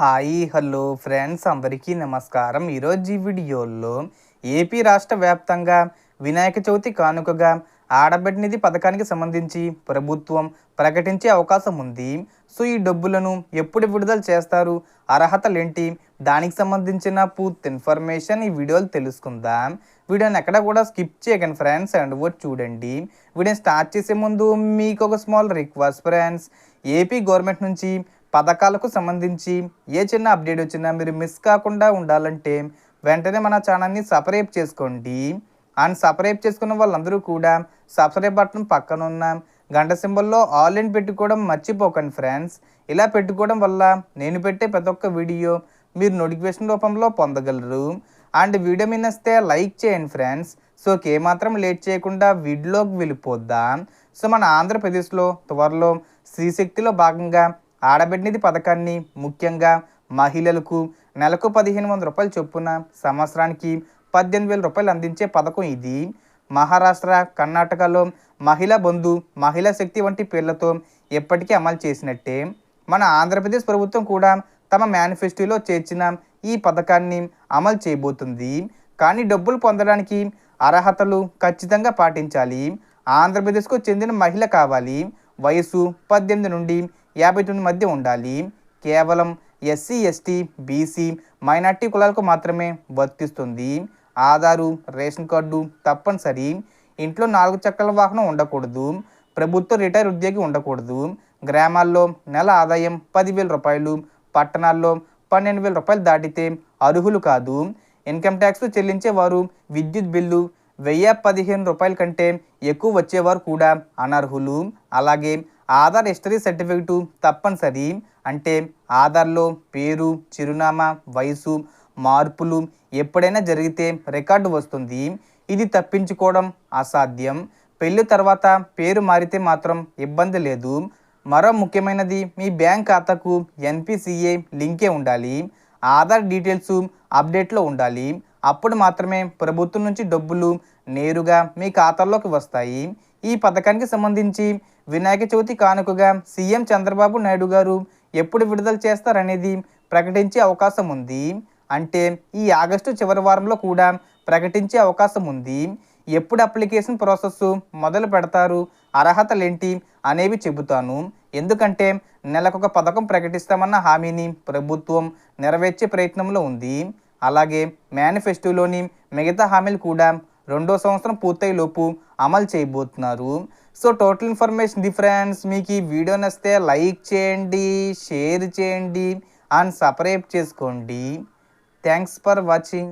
Hi hello friends అందరికీ నమస్కారం. ఈరోజు ఈ వీడియోలో ఏపీ రాష్ట్ర వ్యాప్తంగా వినాయక చవితి కానుకగా ఆడబిడ్డ నిధి పథకానికి సంబంధించి ప్రభుత్వం ప్రకటించే అవకాశం ఉంది. సో ఈ డబ్బులను ఎప్పుడు విడుదల చేస్తారు? అర్హతలేంటి దానికి సంబంధించిన పూర్తి ఇన్ఫర్మేషన్ ఈ వీడియోలు తెలుసుకుందాం. వీడియోని ఎక్కడ కూడా స్కిప్ చేయకండి ఫ్రెండ్స్ అండ్ వర్డ్ చూడండి. వీడియోని స్టార్ట్ చేసే ముందు మీకు ఒక small request friends. AP government నుంచి పథకాలకు సంబంధించి ఏ చిన్న అప్డేట్ వచ్చినా మీరు మిస్ కాకుండా ఉండాలంటే వెంటనే మన ఛానల్ని సబ్స్క్రైబ్ చేసుకోండి. అండ్ సబ్స్క్రైబ్ చేసుకున్న వాళ్ళందరూ కూడా సబ్స్క్రైబ్ బటన్ పక్కన ఉన్న గంట సింబల్లో ఆల్ ఇన్ పెట్టుకోవడం మర్చిపోకండి ఫ్రెండ్స్. ఇలా పెట్టుకోవడం వల్ల నేను పెట్టే ప్రతి ఒక్క వీడియో మీరు నోటిఫికేషన్ రూపంలో పొందగలరు. అండ్ వీడియో మీద లైక్ చేయండి ఫ్రెండ్స్. సో ఏమాత్రం లేట్ చేయకుండా వీడియోలోకి వెళ్ళిపోద్దాం. సో మన ఆంధ్రప్రదేశ్లో త్వరలో శ్రీశక్తిలో భాగంగా ఆడబిడ్డనిధి పథకాన్ని ముఖ్యంగా మహిళలకు నెలకు పదిహేను వందల రూపాయలు చొప్పున సంవత్సరానికి పద్దెనిమిది వేల రూపాయలు అందించే పథకం ఇది. మహారాష్ట్ర కర్ణాటకలో మహిళా బంధు మహిళా శక్తి వంటి పేర్లతో ఎప్పటికీ అమలు చేసినట్టే. మన ఆంధ్రప్రదేశ్ ప్రభుత్వం కూడా తమ మేనిఫెస్టోలో చేర్చిన ఈ పథకాన్ని అమలు చేయబోతుంది. కానీ డబ్బులు పొందడానికి అర్హతలు ఖచ్చితంగా పాటించాలి. ఆంధ్రప్రదేశ్కు చెందిన మహిళ కావాలి. వయసు పద్దెనిమిది నుండి యాభై తొమ్మిది మధ్య ఉండాలి. కేవలం ఎస్సీ ఎస్టీ బీసీ మైనార్టీ కులాలకు మాత్రమే వర్తిస్తుంది. ఆధారు రేషన్ కార్డు తప్పనిసరి. ఇంట్లో నాలుగు చక్రాల వాహనం ఉండకూడదు. ప్రభుత్వ రిటైర్ ఉద్యోగి ఉండకూడదు. గ్రామాల్లో నెల ఆదాయం పదివేల రూపాయలు. పట్టణాల్లో పన్నెండు వేల రూపాయలు దాటితే అర్హులు కాదు. ఇన్కమ్ ట్యాక్స్ చెల్లించేవారు విద్యుత్ బిల్లు వెయ్యి పదిహేను రూపాయల కంటే ఎక్కువ వచ్చేవారు కూడా అనర్హులు. అలాగే ఆధార్ హిస్టరీ సర్టిఫికెటు తప్పనిసరి అంటే ఆధార్లో పేరు చిరునామా వయసు మార్పులు ఎప్పుడైనా జరిగితే రికార్డు వస్తుంది. ఇది తప్పించుకోవడం అసాధ్యం. పెళ్ళి తర్వాత పేరు మారితే మాత్రం ఇబ్బంది లేదు. మరో ముఖ్యమైనది మీ బ్యాంక్ ఖాతాకు ఎన్పిసిఏ లింకే ఉండాలి. ఆధార్ డీటెయిల్స్ అప్డేట్లో ఉండాలి. అప్పుడు మాత్రమే ప్రభుత్వం నుంచి డబ్బులు నేరుగా మీ ఖాతాల్లోకి వస్తాయి. ఈ పథకానికి సంబంధించి వినాయక చవితి కానుకగా సీఎం చంద్రబాబు నాయుడు గారు ఎప్పుడు విడుదల చేస్తారనేది ప్రకటించే అవకాశం ఉంది. అంటే ఈ ఆగస్టు చివరి వారంలో కూడా ప్రకటించే అవకాశం ఉంది. ఎప్పుడు అప్లికేషన్ ప్రాసెస్ మొదలు పెడతారు అర్హతలేంటి అనేవి చెబుతాను. ఎందుకంటే నెలకొక పథకం ప్రకటిస్తామన్న హామీని ప్రభుత్వం నెరవేర్చే ప్రయత్నంలో ఉంది. అలాగే మేనిఫెస్టోలోని మిగతా హామీలు కూడా రెండో సంవత్సరం పూర్తయి లోపు అమలు చేయబోతున్నారు. సో టోటల్ ఇన్ఫర్మేషన్ డిఫరెన్స్ మీకు ఈ వీడియో నచ్చితే లైక్ చేయండి షేర్ చేయండి అండ్ సబ్స్క్రైబ్ చేసుకోండి. Thanks for watching